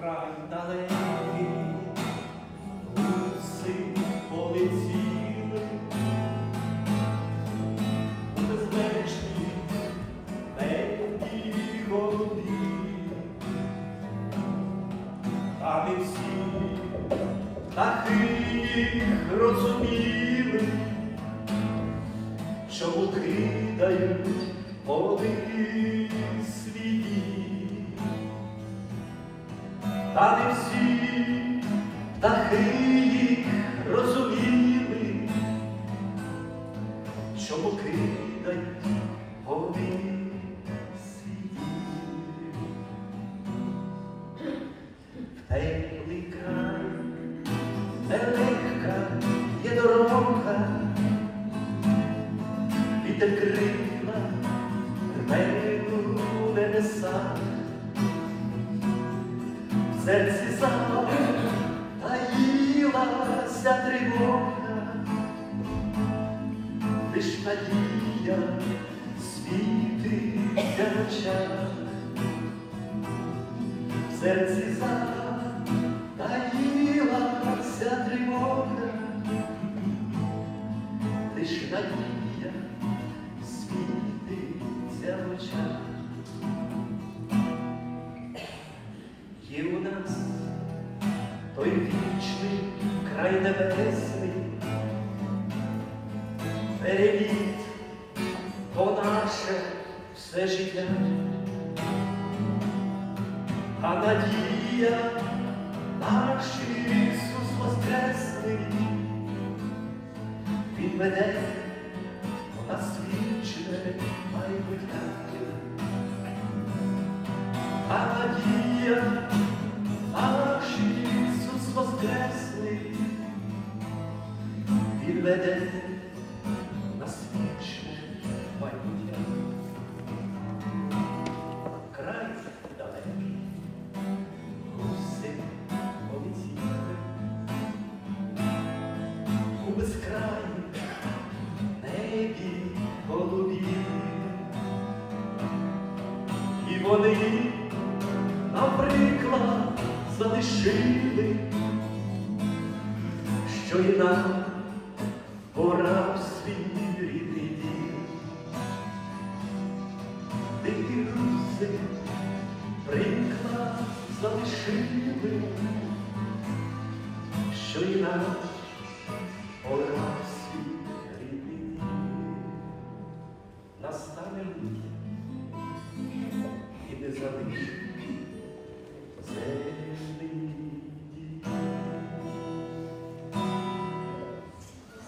край далекий, гуси полетіли, безмежні небі голубі, а не всі птахи їх розуміли, чому кидають вони Та не всі птахи їх розуміли, чому кидають вони свій. В теплий край нелегка є дорога, вітер крила рве у небеса. Серці зала таїлася тривога, лиш надія світиться в очах. В серці зала таїлася тривога, лиш надія світиться в очах. Той вічний край небесний, переліт, то наше все життя, а надія наш Ісус Воскресний, Він веде у нас вічне майбуття. А надія веде нас вічне майбуття. Край далекий, гуси полетіли, у безкраї небі голубі. І вони, наприклад, залишили, що і нам залишили, що і на Орасі рідний настане літ і не залишить землю.